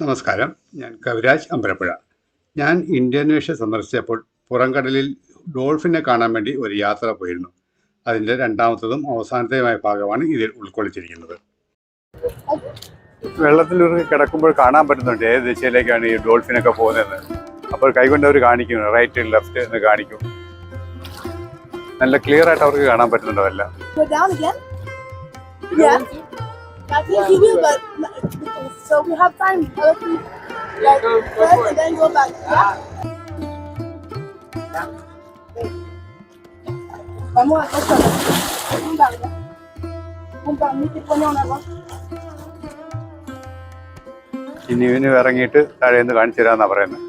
നമസ്കാരം ഞാൻ കവിരാജ് അമ്പലപ്പുഴ ഞാൻ ഇന്തോനേഷ്യ സന്ദർശിച്ചപ്പോൾ പുറംകടലിൽ ഡോൾഫിനെ കാണാൻ വേണ്ടി ഒരു യാത്ര പോയിരുന്നു അതിന്റെ രണ്ടാമത്തതും അവസാനത്തെയുമായ ഭാഗമാണ് ഇതിൽ ഉൾക്കൊള്ളിച്ചിരിക്കുന്നത് വെള്ളത്തിൽ കിടക്കുമ്പോൾ കാണാൻ പറ്റുന്നുണ്ട് ഏത് ദിശയിലേക്കാണ് ഈ ഡോൾഫിനൊക്കെ പോകുന്നത് അപ്പോൾ കൈകൊണ്ട് അവർ കാണിക്കും റൈറ്റ് ലെഫ്റ്റ് എന്ന് കാണിക്കും നല്ല ക്ലിയർ ആയിട്ട് അവർക്ക് കാണാൻ പറ്റുന്നുണ്ടോ എല്ലാം so we have time. Let's go, Like first and then go back. Yeah. Vamos a hacer un pone una cosa. ഇനി ഇവന് ഇറങ്ങിയിട്ട് താഴെ നിന്ന് കാണിച്ചു തരാന്നാ പറയുന്നത്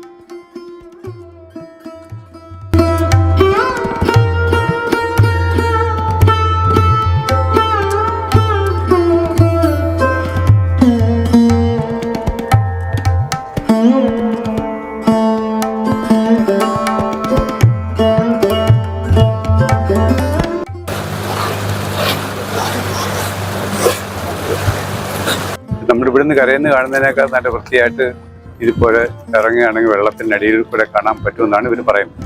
ഇവിടുന്ന് കരയെന്ന് കാണുന്നതിനേക്കാൾ നല്ല വൃത്തിയായിട്ട് ഇതുപോലെ ഇറങ്ങുകയാണെങ്കിൽ വെള്ളത്തിന്റെ അടിയിൽ കൂടെ കാണാൻ പറ്റുമെന്നാണ് ഇവർ പറയുന്നത്.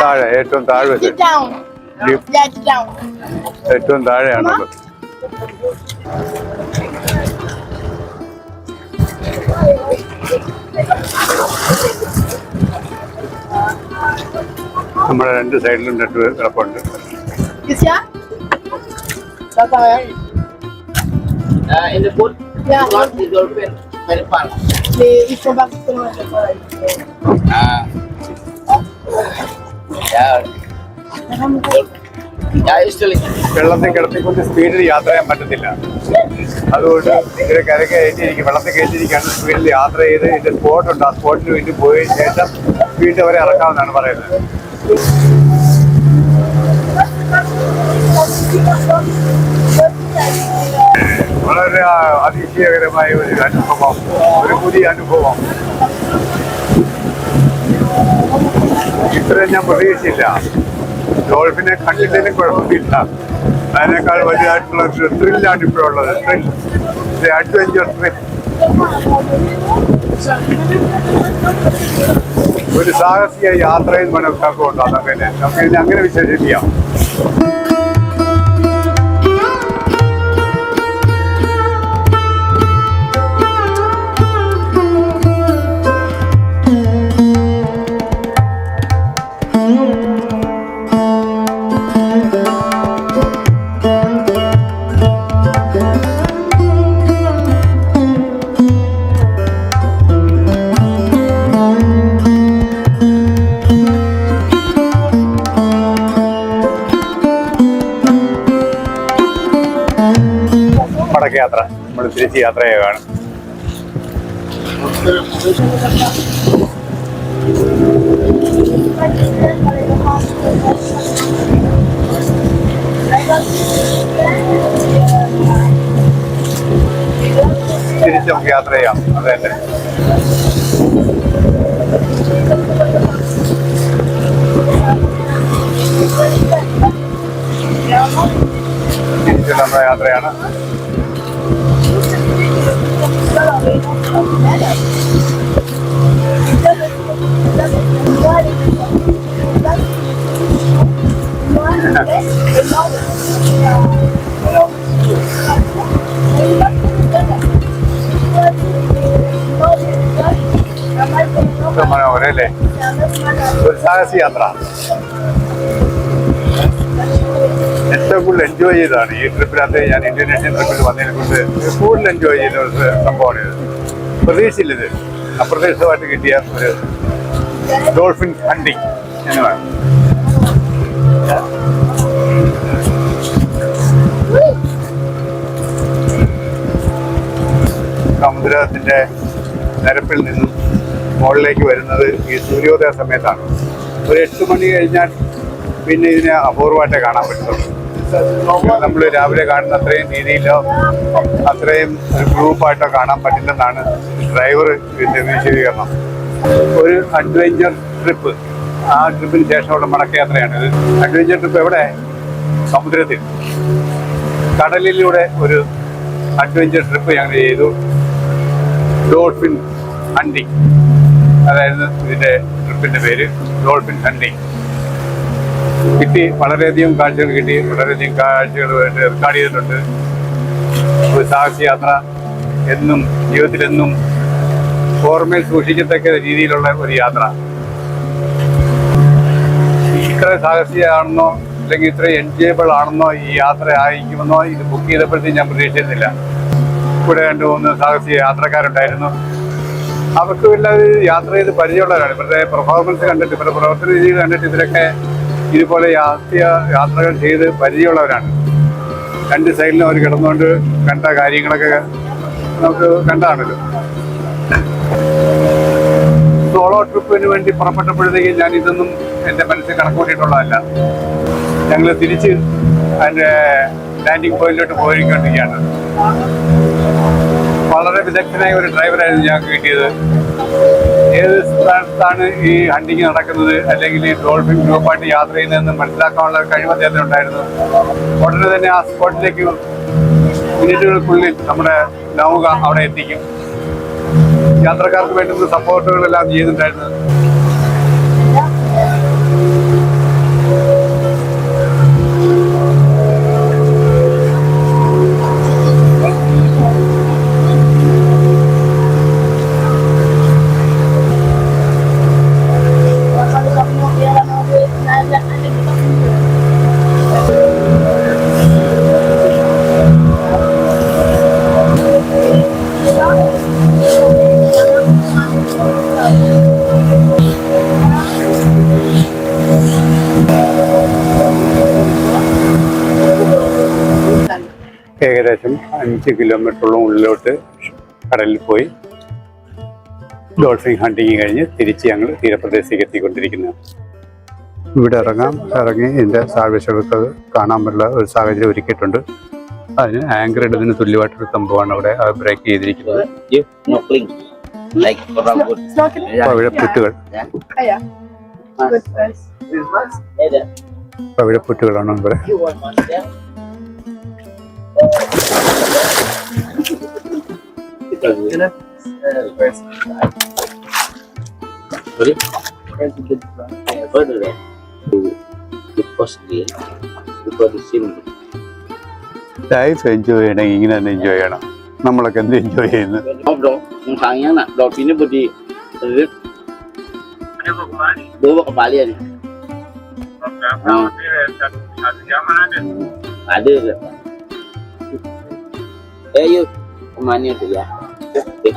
താഴെ ഏറ്റവും താഴെ. ഏറ്റവും താഴെയാണുള്ളത്. The രണ്ട് സൈഡിലും രണ്ട് കിടപ്പുണ്ട് വെള്ളത്തിൽ കിടത്തിക്കൊണ്ട് സ്പീഡിൽ യാത്ര ചെയ്യാൻ പറ്റത്തില്ല. അതുകൊണ്ട് ഇതിനെ കര കയറ്റിയിരിക്കും വെള്ളത്തിൽ കയറ്റിയിരിക്കാണ് സ്പീഡിൽ യാത്ര ചെയ്ത് ഇതിന്റെ സ്പോട്ട് ഉണ്ട് ആ സ്പോട്ടിന് വേണ്ടി പോയ ശേഷം വീണ്ടും അവരെ ഇറക്കാമെന്നാണ് പറയുന്നത്. വളരെ അതിശയകരമായ ഒരു അനുഭവം ഒരു പുതിയ അനുഭവം. ഇത്രയും ഞാൻ പ്രതീക്ഷിച്ചില്ല. ഡോൾഫിനെ കണ്ടില്ലെങ്കിലും കുഴപ്പമില്ല. അതിനേക്കാൾ വലുതായിട്ടുള്ള ഒരു ത്രില്ലാണ് ഇപ്പോഴുള്ളത്. ത്രിൽ അഡ്വഞ്ചർ ത്രിൽ ഒരു സാഹസിക യാത്രയും മനസ്സിലാക്കും ഉണ്ടാകും അങ്ങനെ നമുക്ക് അങ്ങനെ വിശേഷിപ്പിക്കാം. മടക്കയാത്ര നമ്മൾ തിരിച്ച് യാത്ര ചെയ്യുകയാണ് തിരിച്ച് നമുക്ക് യാത്ര ചെയ്യാം അതെ തന്നെ. തിരിച്ചുള്ള നമ്മുടെ യാത്രയാണ്. ഇത്ര മനോഹരം അല്ലേ ഒരു സാഹസ യാത്ര ഏറ്റവും കൂടുതൽ എൻജോയ് ചെയ്തതാണ് ഈ ട്രിപ്പിനകത്ത് ഞാൻ ഇന്തോനേഷ്യൻ ട്രിപ്പിൽ വന്നതിനെ കൊണ്ട് കൂടുതൽ എൻജോയ് ചെയ്യുന്ന ഒരു സംഭവമാണ് ഇത് പ്രതീക്ഷിച്ചില്ല ഇത്. അപ്രതീക്ഷിതമായിട്ട് കിട്ടിയ ഒരു ഡോൾഫിൻ ഹണ്ടിങ് എന്നതാണ് സമുദ്രത്തിന്റെ നിരപ്പിൽ നിന്നും മുകളിലേക്ക് വരുന്നത് ഈ സൂര്യോദയ സമയത്താണ്. ഒരു എട്ട് മണി കഴിഞ്ഞാൽ പിന്നെ ഇതിനെ അപൂർവമായിട്ടേ കാണാൻ പറ്റുള്ളൂ നമ്മൾ രാവിലെ കാണുന്ന അത്രയും രീതിയിലോ അത്രയും ഒരു ഗ്രൂപ്പായിട്ടോ കാണാൻ പറ്റില്ലെന്നാണ് ഡ്രൈവർ ഇതിന്റെ വിശദീകരണം. ഒരു അഡ്വഞ്ചർ ട്രിപ്പ് ആ ട്രിപ്പിന് ശേഷമുള്ള മടക്കയാത്രയാണ് ഇത്. അഡ്വഞ്ചർ ട്രിപ്പ് എവിടെ? സമുദ്രത്തിൽ. കടലിലൂടെ ഒരു അഡ്വഞ്ചർ ട്രിപ്പ് ഞങ്ങൾ ചെയ്തു. ഡോൾഫിൻ ഹണ്ടിങ് അതായിരുന്നു ഇതിന്റെ ട്രിപ്പിന്റെ പേര്. ഡോൾഫിൻ ഹണ്ടിങ് കിട്ടി വളരെയധികം കാഴ്ചകൾ കിട്ടി വളരെയധികം കാഴ്ചകൾ റെക്കോർഡ് ചെയ്തിട്ടുണ്ട്. ഒരു സാഹസയാത്ര എന്നും ജീവിതത്തിലെന്നും ഓർമ്മയിൽ സൂക്ഷിക്കത്തക്ക രീതിയിലുള്ള ഒരു യാത്ര. ഇത്ര സാഹസികമാണെന്നോ അല്ലെങ്കിൽ ഇത്ര എൻജോയബിൾ ആണെന്നോ ഈ യാത്ര ആയിരിക്കുമെന്നോ ഇത് ബുക്ക് ചെയ്തപ്പോഴത്തേക്കും ഞാൻ പ്രതീക്ഷിച്ചിരുന്നില്ല. ഇവിടെ രണ്ട് മൂന്ന് സാഹസിക യാത്രക്കാരുണ്ടായിരുന്നു. അവർക്ക് ഇത് യാത്ര ചെയ്ത് പരിചയമുള്ളവരാണ്. ഇവരുടെ പെർഫോമൻസ് കണ്ടിട്ട് ഇവരുടെ പ്രവർത്തന രീതികൾ കണ്ടിട്ട് ഇവരൊക്കെ ഇതുപോലെ യാത്ര യാത്രകൾ ചെയ്ത് പരിചയമുള്ളവരാണ്. രണ്ട് സൈഡിലും അവർ കിടന്നുകൊണ്ട് കണ്ട കാര്യങ്ങളൊക്കെ നമുക്ക് കണ്ടതാണല്ലോ സോളോ ട്രിപ്പിന് വേണ്ടി പുറപ്പെട്ടപ്പോഴത്തേക്കും ഞാൻ ഇതൊന്നും എന്റെ മനസ്സിൽ കണക്കൂട്ടിയിട്ടുള്ളതല്ല ഞങ്ങൾ തിരിച്ച് അതിന്റെ ലാൻഡിംഗ് പോയിന്റിലോട്ട് പോയിരിക്കൊണ്ടിരിക്കുകയാണ്. വളരെ വിദഗ്ധനായ ഒരു ഡ്രൈവറായിരുന്നു ഞങ്ങൾക്ക് കിട്ടിയത്. ഏത് സ്ഥലത്താണ് ഈ ഹണ്ടിങ് നടക്കുന്നത്? അല്ലെങ്കിൽ ഈ ഡോൾഫിൻ ഗ്രൂപ്പായിട്ട് യാത്ര ചെയ്യുന്നതെന്ന് മനസ്സിലാക്കാനുള്ള കഴിവ് അദ്ദേഹത്തിന് ഉണ്ടായിരുന്നു. ഉടനെ തന്നെ ആ സ്പോട്ടിലേക്ക് മിനിറ്റുകൾക്കുള്ളിൽ നമ്മുടെ നൗക അവിടെ എത്തിക്കും. യാത്രക്കാർക്ക് വേണ്ടുന്ന സപ്പോർട്ടുകളെല്ലാം ചെയ്യുന്നുണ്ടായിരുന്നു. ഏകദേശം അഞ്ച് കിലോമീറ്ററോളം ഉള്ളിലോട്ട് കടലിൽ പോയി. ഡോൾഫിൻ ഹണ്ടിങ് കഴിഞ്ഞ് തിരിച്ച് ഞങ്ങൾ തീരപ്രദേശത്തേക്ക് എത്തിക്കൊണ്ടിരിക്കുന്നത് ഇവിടെ ഇറങ്ങാം. ഇറങ്ങി ഇതിന്റെ സാഹചര്യങ്ങൾക്ക് കാണാൻ പറ്റുള്ള ഒരു സാഹചര്യം ഒരുക്കിയിട്ടുണ്ട്. അതിന് ആങ്കർ ഇടുന്നതിന് തുല്യമായിട്ടൊരു സംഭവമാണ് അവിടെ ബ്രേക്ക് ചെയ്തിരിക്കുന്നത്. You snorkeling. Like good. Snorkeling? അപ്പോൾ അവിടെ പുറ്റുകൾ Oh. Good gonna first. Sorry? Further then, to the first day, before the sim. Life enjoy ചെയ്യണമെങ്കിൽ ഇങ്ങനെ തന്നെ എൻജോയ് ചെയ്യണം നമ്മളൊക്കെ എന്ത് എൻജോയ് ചെയ്യുന്നു Oh, bro, kung sayang nak, dog ini budi. Bawa kembali ni. Ada ke? Eh, yuk. Kemana tuh ya? Oke.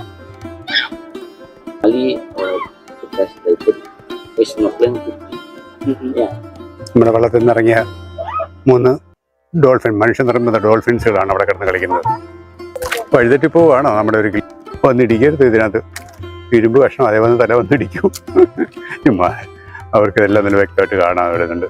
Kali uh, kita sudah ikut fish snorkeling. Ya. നമ്മുടെ വെള്ളത്തിൽ നിന്ന് ഇറങ്ങിയ മൂന്ന് ഡോൾഫിൻ മനുഷ്യ നിർമ്മിത ഡോൾഫിൻസുകളാണ് അവിടെ കിടന്ന് കളിക്കുന്നത് വഴുതെറ്റി പോവുകയാണോ നമ്മുടെ ഒരു വന്നിടിക്കരുത് ഇതിനകത്ത് ഇരുമ്പ് കഷ്ണം അതേ വന്ന് തല വന്നിടിക്കും അവർക്ക് എല്ലാം നല്ല വ്യക്തമായിട്ട് കാണാൻ വരുന്നുണ്ട്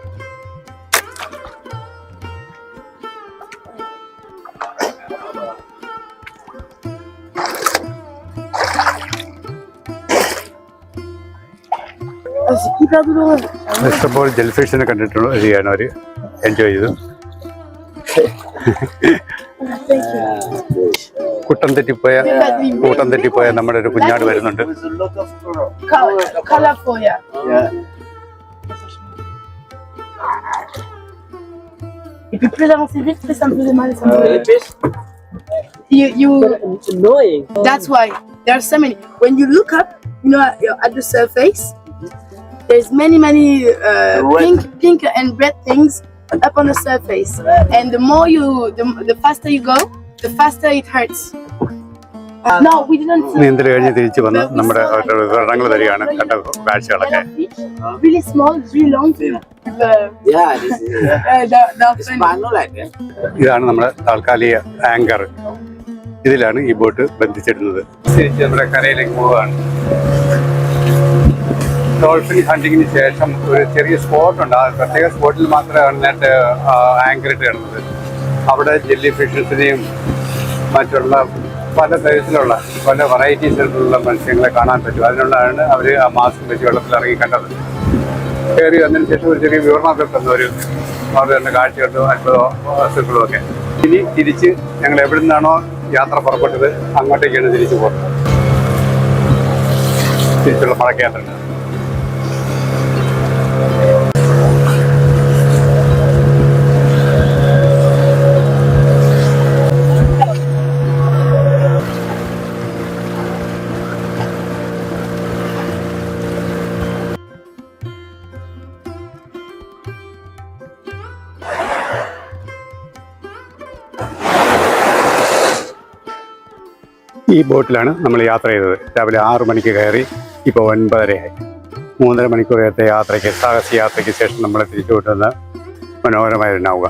ഇഷ്ടംപോലെ ജെൽഫിഷിനെ കണ്ടിട്ടുള്ള ചെയ്യാൻ അവർ എൻജോയ് ചെയ്തു കുട്ടം തെറ്റിപ്പോയ കൂട്ടം തെറ്റിപ്പോയ നമ്മുടെ ഒരു കുഞ്ഞാട് വരുന്നുണ്ട്. Et puis plus avancé vite, plus ça me faisait mal. Ça me faisait- You, you, It's annoying. that's why there are so many. When you look up, you know, at the surface, there's many, many uh, pink, pink and red things up on the surface. And the more you, the, the faster you go, the faster it hurts. no, we didn't. see- നീന്തൽ കഴിഞ്ഞ് തിരിച്ചു വന്ന് നമ്മുടെ വിവരണങ്ങൾ തരികയാണ് കണ്ട കാഴ്ചകളൊക്കെ Really small, really long. Uh. ഇതാണ് നമ്മുടെ താൽക്കാലിക ആങ്കർ ഇതിലാണ് ഈ ബോട്ട് ബന്ധിച്ചിരുന്നത് തിരിച്ച് നമ്മുടെ കരയിലേക്ക് പോവുകയാണ് ഡോൾഫിൻ ഹണ്ടിങ്ങിന് ശേഷം ഒരു ചെറിയ സ്പോട്ട് ഉണ്ട്. ആ പ്രത്യേക സ്പോട്ടിൽ മാത്രമേ നേരത്തെ ആങ്കർ ഇട്ട് അവിടെ ജെല്ലി ഫിഷസിനെയും മറ്റുള്ള പല തരത്തിലുള്ള പല വെറൈറ്റീസിലുള്ള മത്സ്യങ്ങളെ കാണാൻ പറ്റും. അതിനുള്ളതാണ് അവർ ആ മാസ്ക് വെച്ച് വെള്ളത്തിൽ ഇറങ്ങി കണ്ടത്. കയറി വന്നതിന് ശേഷം ഒരു ചെറിയ വിവരണമൊക്കെ തന്നു. ഒരു അവർ തന്നെ കാഴ്ചകളും അത്ഭുതമോ വസ്തുക്കളും ഒക്കെ. ഇനി തിരിച്ച് ഞങ്ങൾ എവിടെ നിന്നാണോ യാത്ര പുറപ്പെട്ടത് അങ്ങോട്ടേക്കാണ് തിരിച്ചു പോകുന്നത്. തിരിച്ചുള്ള മടക്കയാത്ര ഈ ബോട്ടിലാണ് നമ്മൾ യാത്ര ചെയ്തത്. രാവിലെ ആറു മണിക്ക് കയറി ഇപ്പോൾ ഒൻപതരയായി. മൂന്നര മണിക്കൂർ നേരത്തെ യാത്രയ്ക്ക് സാഹസ യാത്രയ്ക്ക് ശേഷം നമ്മളെ തിരിച്ചു വിട്ടുന്ന മനോഹരമായിരുന്നാവുക